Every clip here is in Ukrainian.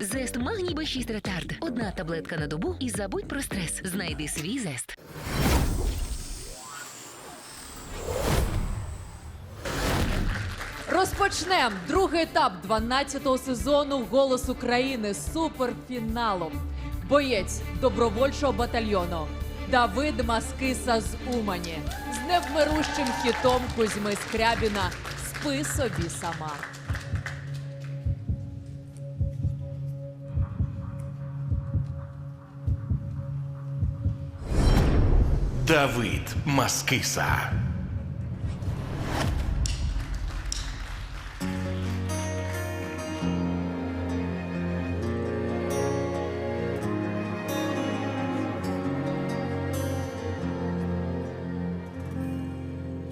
Зест магній Б6 ретард. Одна таблетка на добу і забудь про стрес. Знайди свій зест. Розпочнемо другий етап 12-го сезону Голос України суперфіналом. Боєць добровольчого батальйону Давид Маскиса з Умані з невмирущим хітом Кузьми Скрябіна Спи собі сама. Давид Маскиса.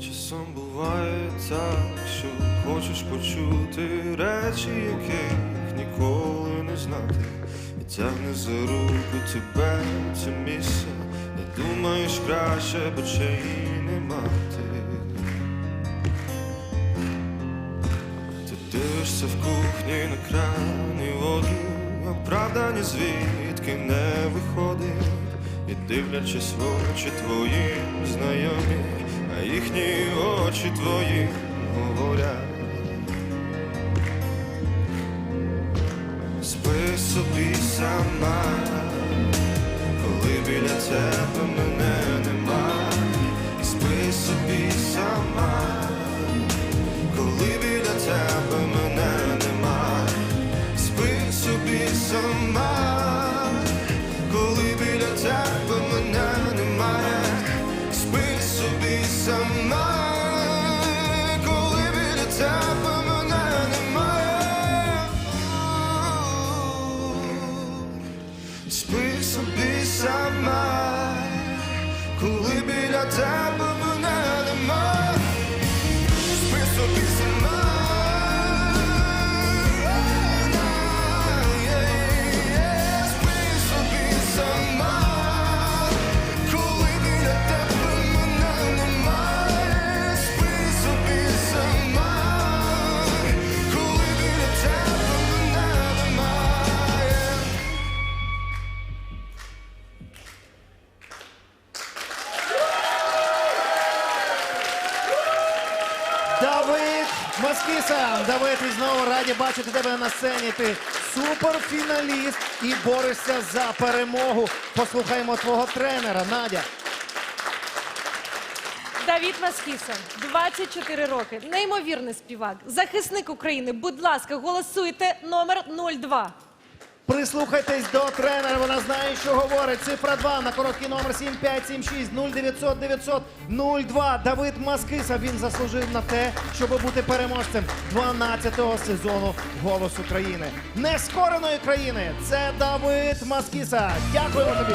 Часом буває так, що хочеш почути речі, яких ніколи не знати. І тягне за руку тебе це місце, думаєш краще, бо чиї не мати. Ти дивишся в кухні на крані воду, правда ні звідки не виходить. І дивлячись в очі твої знайомі, а їхні очі твої говорять. Спи собі сама, тебе мене нема, і спи собі сама, коли біля тебе мене нема, спи собі сама, коли біля тебе мене немає, спи собі сама, Спи собі сама, коли біля тебе Давид Маскіса. Давид, і знову раді бачити тебе на сцені. Ти суперфіналіст і борешся за перемогу. Послухаємо твого тренера, Надя. Давід Маскіса, 24 роки, неймовірний співак, захисник України. Будь ласка, голосуйте номер 02. Прислухайтесь до тренера, вона знає, що говорить. Цифра 2 на короткий номер 7576 0900 900 02. Давид Маскиса. Він заслужив на те, щоб бути переможцем 12-го сезону Голос України. Нескореної країни. Це Давид Маскиса. Дякуємо тобі.